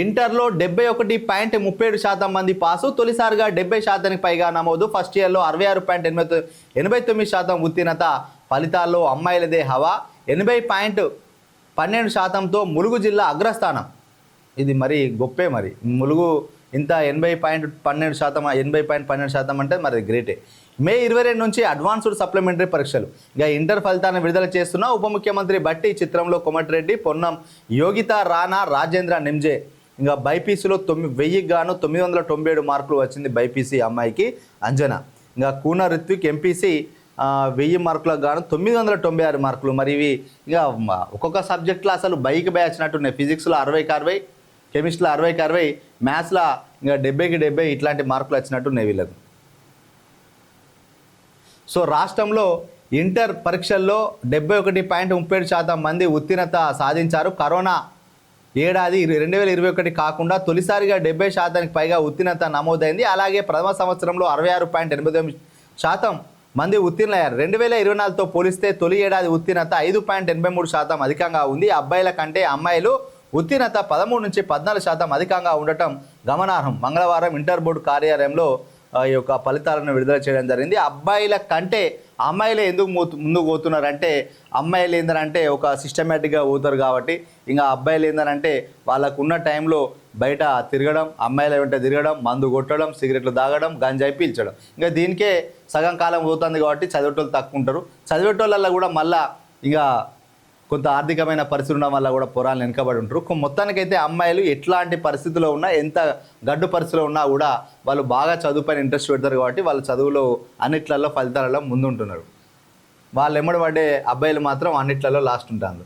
ఇంటర్లో డెబ్బై ఒకటి పాయింట్ ముప్పై ఏడు శాతం మంది పాసు. తొలిసారిగా డెబ్బై శాతానికి పైగా నమోదు. ఫస్ట్ ఇయర్లో అరవై ఆరు పాయింట్ ఎనభై ఎనభై తొమ్మిది శాతం ఉత్తీర్ణత ఫలితాల్లో అమ్మాయిలదే హవా. ఎనభై పాయింట్ పన్నెండు శాతంతో ములుగు జిల్లా అగ్రస్థానం. ఇది మరి గొప్పే మరి. ములుగు ఇంత ఎనభై పాయింట్ పన్నెండు శాతం ఎనభై పాయింట్ పన్నెండు శాతం అంటే మరి గ్రేటే. మే ఇరవై రెండు నుంచి అడ్వాన్స్డ్ సప్లిమెంటరీ పరీక్షలు. ఇక ఇంటర్ ఫలితాన్ని విడుదల చేస్తున్న ఉప ముఖ్యమంత్రి బట్టి చిత్రంలో కోమటిరెడ్డి పొన్నం యోగిత రాణా రాజేంద్ర నిమ్జే ఇంకా బైపీసీలో తొమ్మిది వెయ్యికి గాను తొమ్మిది వందల తొంభై ఏడు మార్కులు వచ్చింది బైపీసీ అమ్మాయికి అంజన. ఇంకా కూన రిత్విక్ ఎంపీసీ వెయ్యి మార్కులకు గాను తొమ్మిది వందల తొంభై ఆరు మార్కులు. మరి ఇవి ఇక ఒక్కొక్క సబ్జెక్ట్లో అసలు బైక్ బై వచ్చినట్టున్నాయి. ఫిజిక్స్లో అరవైకి అరవై కెమిస్ట్రీలో అరవైకి అరవై మ్యాథ్స్లో ఇంకా డెబ్బైకి డెబ్బై ఇట్లాంటి మార్కులు వచ్చినట్టున్నాయి వీళ్ళకు. సో రాష్ట్రంలో ఇంటర్ పరీక్షల్లో డెబ్బై ఒకటి పాయింట్ ముప్పై ఏడు శాతం మంది ఉత్తీర్ణత సాధించారు. కరోనా ఏడాది రెండు వేల ఇరవై ఒకటి కాకుండా తొలిసారిగా డెబ్బై శాతానికి పైగా ఉత్తీర్ణత నమోదైంది. అలాగే ప్రథమ సంవత్సరంలో అరవై ఆరు పాయింట్ ఎనభై తొమ్మిది శాతం మంది ఉత్తీర్ణులయ్యారు. రెండు వేల ఇరవై నాలుగుతో పోలిస్తే తొలి ఏడాది ఉత్తీర్ణత ఐదు పాయింట్ ఎనభై మూడు శాతం అధికంగా ఉంది. అబ్బాయిల కంటే అమ్మాయిలు ఉత్తీర్ణత పదమూడు నుంచి పద్నాలుగు శాతం అధికంగా ఉండటం గమనార్హం. మంగళవారం ఇంటర్ బోర్డు కార్యాలయంలో ఈ యొక్క ఫలితాలను విడుదల చేయడం జరిగింది. అబ్బాయిల కంటే అమ్మాయిలే ఎందుకు ముందుకు పోతున్నారంటే అమ్మాయిలు ఏంటంటే ఒక సిస్టమేటిక్గా పోతారు కాబట్టి ఇంకా అబ్బాయిలు ఏంటంటే వాళ్ళకు ఉన్న టైంలో బయట తిరగడం అమ్మాయిల వెంట తిరగడం మందు కొట్టడం సిగరెట్లు తాగడం గంజాయి పీల్చడం. ఇంకా దీనికే సగం కాలం పోతుంది కాబట్టి చదివేటోళ్ళు తక్కువ ఉంటారు. చదివేటోళ్ళల్లో కూడా మళ్ళీ ఇక కొంత ఆర్థికమైన పరిస్థితి ఉండడం వల్ల కూడా పొరాలు వెనుకబడి ఉంటారు మొత్తానికైతే అమ్మాయిలు ఎట్లాంటి పరిస్థితిలో ఉన్నా ఎంత గడ్డు పరిస్థితిలో ఉన్నా కూడా వాళ్ళు బాగా చదువుపైన ఇంట్రెస్ట్ పెడతారు కాబట్టి వాళ్ళ చదువులో అన్నిట్లలో ఫలితాలలో ముందుంటున్నారు. వాళ్ళు ఎమ్మడి పడే అబ్బాయిలు మాత్రం అన్నిట్లలో లాస్ట్ ఉంటారు.